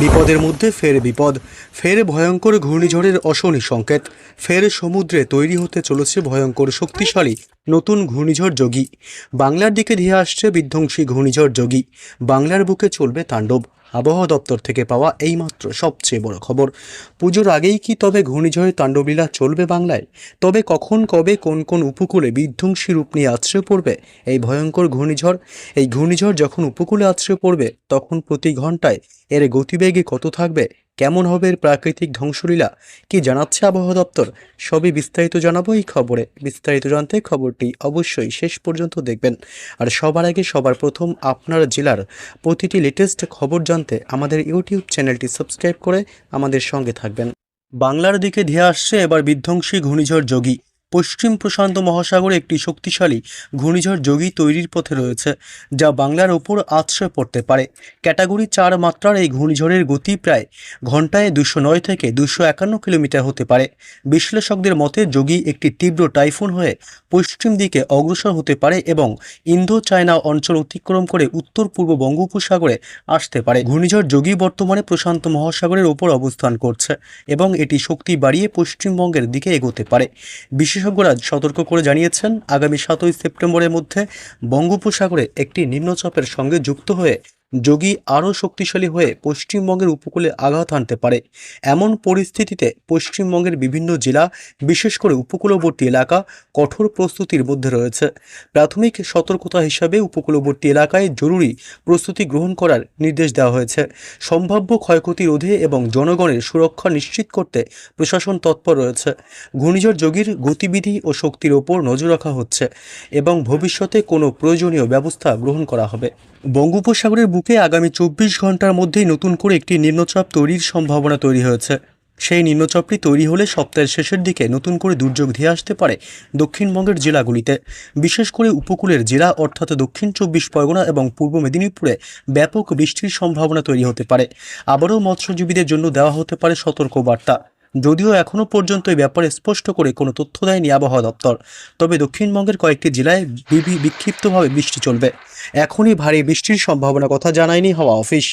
বিপদের মধ্যে ফের বিপদ, ফের ভয়ঙ্কর ঘূর্ণিঝড়ের অশনি সংকেত, ফের সমুদ্রে তৈরি হতে চলেছে ভয়ঙ্কর শক্তিশালী নতুন ঘূর্ণিঝড় যোগী। বাংলার দিকে ধেয়ে আসছে বিধ্বংসী ঘূর্ণিঝড় যোগী। বাংলার বুকে চলবে তাণ্ডব। আবহাওয়া দপ্তর থেকে পাওয়া এইমাত্র সবচেয়ে বড় খবর। পুজোর আগেই কি তবে ঘূর্ণিঝড়ের তাণ্ডবলীলা চলবে বাংলায়? তবে কখন, কবে, কোন কোন উপকূলে বিধ্বংসী রূপ নিয়ে আশ্রয় পড়বে এই ভয়ঙ্কর ঘূর্ণিঝড়? এই ঘূর্ণিঝড় যখন উপকূলে আশ্রয় পড়বে, তখন প্রতি ঘন্টায় এর গতিবেগে কত থাকবে? কেমন হবে এর প্রাকৃতিক ধ্বংসলীলা, কি জানাচ্ছে আবহাওয়া দপ্তর? সবই বিস্তারিত জানাব এই খবরে। বিস্তারিত জানতে খবরটি অবশ্যই শেষ পর্যন্ত দেখবেন। আর সবার আগে সবার প্রথম আপনার জেলার প্রতিটি লেটেস্ট খবর জানতে আমাদের ইউটিউব চ্যানেলটি সাবস্ক্রাইব করে আমাদের সঙ্গে থাকবেন। বাংলার দিকে ধেয়ে আসছে এবার বিধ্বংসী ঘূর্ণিঝড় যোগী। পশ্চিম প্রশান্ত মহাসাগরে একটি শক্তিশালী ঘূর্ণিঝড় যোগী তৈরির পথে রয়েছে, যা বাংলার ওপর আশ্রয় পড়তে পারে। ক্যাটাগরি চার মাত্রার এই ঘূর্ণিঝড়ের গতি প্রায় ঘন্টায় দুশো নয় থেকে দুশো একান্ন কিলোমিটার হতে পারে। বিশ্লেষকদের মতে, যোগী একটি তীব্র টাইফুন হয়ে পশ্চিম দিকে অগ্রসর হতে পারে এবং ইন্দো চায়না অঞ্চল অতিক্রম করে উত্তর পূর্ব বঙ্গোপসাগরে আসতে পারে। ঘূর্ণিঝড় যোগী বর্তমানে প্রশান্ত মহাসাগরের ওপর অবস্থান করছে এবং এটি শক্তি বাড়িয়ে পশ্চিমবঙ্গের দিকে এগোতে পারে। বিশেষজ্ঞরা সতর্ক করে জানিয়েছেন আগামী সাতই সেপ্টেম্বরের মধ্যে বঙ্গোপসাগরে একটি নিম্নচাপের সঙ্গে যুক্ত হয়ে যোগী আরও শক্তিশালী হয়ে পশ্চিমবঙ্গের উপকূলে আঘাত আনতে পারে। এমন পরিস্থিতিতে পশ্চিমবঙ্গের বিভিন্ন জেলা, বিশেষ করে উপকূলবর্তী এলাকা, কঠোর প্রস্তুতির মধ্যে রয়েছে। প্রাথমিক সতর্কতা হিসাবে উপকূলবর্তী এলাকায় জরুরি প্রস্তুতি গ্রহণ করার নির্দেশ দেওয়া হয়েছে। সম্ভাব্য ক্ষয়ক্ষতি রোধে এবং জনগণের সুরক্ষা নিশ্চিত করতে প্রশাসন তৎপর রয়েছে। ঘূর্ণিঝড় যোগীর গতিবিধি ও শক্তির ওপর নজর রাখা হচ্ছে এবং ভবিষ্যতে কোনো প্রয়োজনীয় ব্যবস্থা গ্রহণ করা হবে। বঙ্গোপসাগরের বুকে আগামী চব্বিশ ঘণ্টার মধ্যেই নতুন করে একটি নিম্নচাপ তৈরির সম্ভাবনা তৈরি হয়েছে। সেই নিম্নচাপটি তৈরি হলে সপ্তাহের শেষের দিকে নতুন করে দুর্যোগ ধেয়ে আসতে পারে দক্ষিণবঙ্গের জেলাগুলিতে। বিশেষ করে উপকূলের জেলা, অর্থাৎ দক্ষিণ চব্বিশ পরগনা এবং পূর্ব মেদিনীপুরে ব্যাপক বৃষ্টির সম্ভাবনা তৈরি হতে পারে। আবারও মৎস্যজীবীদের জন্য দেওয়া হতে পারে সতর্কবার্তা। যদিও এখনও পর্যন্ত এই ব্যাপারে স্পষ্ট করে কোনো তথ্য দেয়নি আবহাওয়া দপ্তর। তবে দক্ষিণবঙ্গের কয়েকটি জেলায় বিক্ষিপ্তভাবে বৃষ্টি চলবে। এখনই ভারী বৃষ্টির সম্ভাবনা কথা জানায়নি হাওয়া অফিস।